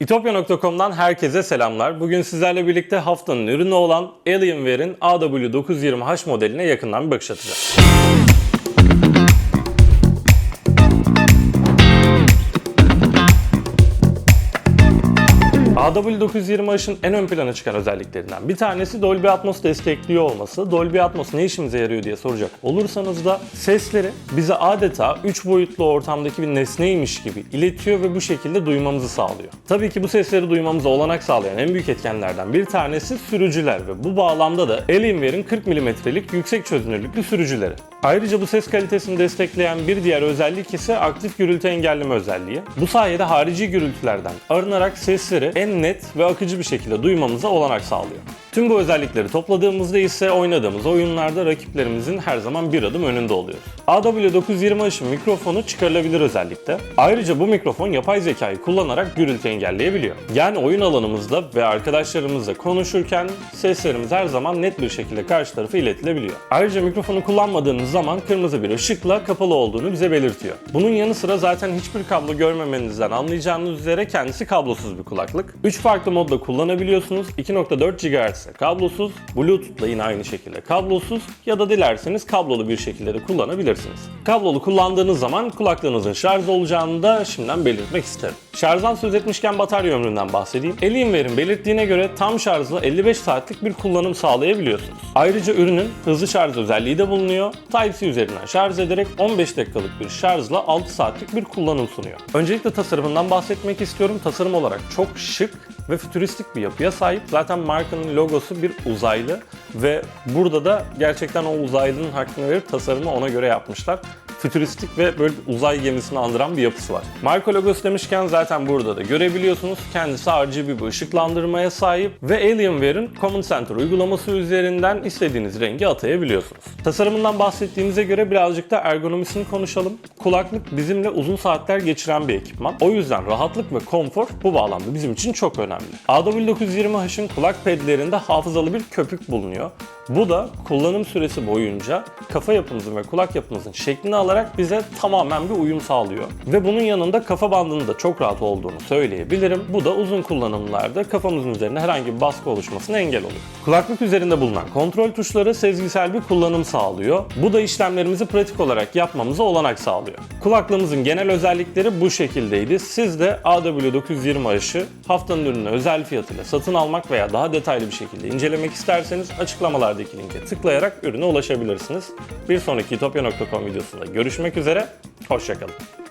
İtopya.com'dan herkese selamlar. Bugün sizlerle birlikte haftanın ürünü olan Alienware'in AW920H modeline yakından bir bakış atacağız. AW920H'ın en ön plana çıkan özelliklerinden bir tanesi Dolby Atmos destekliyor olması. Dolby Atmos ne işimize yarıyor diye soracak olursanız da sesleri bize adeta 3 boyutlu ortamdaki bir nesneymiş gibi iletiyor ve bu şekilde duymamızı sağlıyor. Tabii ki bu sesleri duymamıza olanak sağlayan en büyük etkenlerden bir tanesi sürücüler ve bu bağlamda da Alienware'in 40 mm'lik yüksek çözünürlüklü sürücüleri. Ayrıca bu ses kalitesini destekleyen bir diğer özellik ise aktif gürültü engelleme özelliği. Bu sayede harici gürültülerden arınarak sesleri en net ve akıcı bir şekilde duymamıza olanak sağlıyor. Tüm bu özellikleri topladığımızda ise oynadığımız oyunlarda rakiplerimizin her zaman bir adım önünde oluyoruz. AW920H'ın mikrofonu çıkarılabilir özellikte. Ayrıca bu mikrofon yapay zekayı kullanarak gürültü engelleyebiliyor. Yani oyun alanımızda ve arkadaşlarımızla konuşurken seslerimiz her zaman net bir şekilde karşı tarafa iletilebiliyor. Ayrıca mikrofonu kullanmadığınız zaman kırmızı bir ışıkla kapalı olduğunu bize belirtiyor. Bunun yanı sıra zaten hiçbir kablo görmemenizden anlayacağınız üzere kendisi kablosuz bir kulaklık. 3 farklı modda kullanabiliyorsunuz. 2.4 GHz kablosuz, Bluetooth'la yine aynı şekilde kablosuz ya da dilerseniz kablolu bir şekilde de kullanabilirsiniz. Kablolu kullandığınız zaman kulaklığınızın şarj olacağını da şimdiden belirtmek isterim. Şarjdan söz etmişken batarya ömründen bahsedeyim. Alienware'in belirttiğine göre tam şarjla 55 saatlik bir kullanım sağlayabiliyorsunuz. Ayrıca ürünün hızlı şarj özelliği de bulunuyor. Type-C üzerinden şarj ederek 15 dakikalık bir şarjla 6 saatlik bir kullanım sunuyor. Öncelikle tasarımından bahsetmek istiyorum. Tasarım olarak çok şık ve fütüristik bir yapıya sahip. Zaten markanın logosu bir uzaylı ve burada da gerçekten o uzaylının hakkını verip tasarımı ona göre yapmışlar fütüristik ve böyle uzay gemisini andıran bir yapısı var. Marka logosu demişken zaten burada da görebiliyorsunuz. Kendisi RGB bir ışıklandırmaya sahip ve Alienware'in Command Center uygulaması üzerinden istediğiniz rengi atayabiliyorsunuz. Tasarımından bahsettiğimize göre birazcık da ergonomisini konuşalım. Kulaklık bizimle uzun saatler geçiren bir ekipman. O yüzden rahatlık ve konfor bu bağlamda bizim için çok önemli. AW920H'ın kulak pedlerinde hafızalı bir köpük bulunuyor. Bu da kullanım süresi boyunca kafa yapımızın ve kulak yapımızın şeklini alarak bize tamamen bir uyum sağlıyor. Ve bunun yanında kafa bandının da çok rahat olduğunu söyleyebilirim. Bu da uzun kullanımlarda kafamızın üzerine herhangi bir baskı oluşmasına engel oluyor. Kulaklık üzerinde bulunan kontrol tuşları sezgisel bir kullanım sağlıyor. Bu da işlemlerimizi pratik olarak yapmamıza olanak sağlıyor. Kulaklığımızın genel özellikleri bu şekildeydi. Siz de AW920H'ı haftanın ürünü özel fiyatıyla satın almak veya daha detaylı bir şekilde incelemek isterseniz açıklamalardaki linke tıklayarak ürüne ulaşabilirsiniz. Bir sonraki itopya.com videosunda görüşmek üzere, hoşçakalın.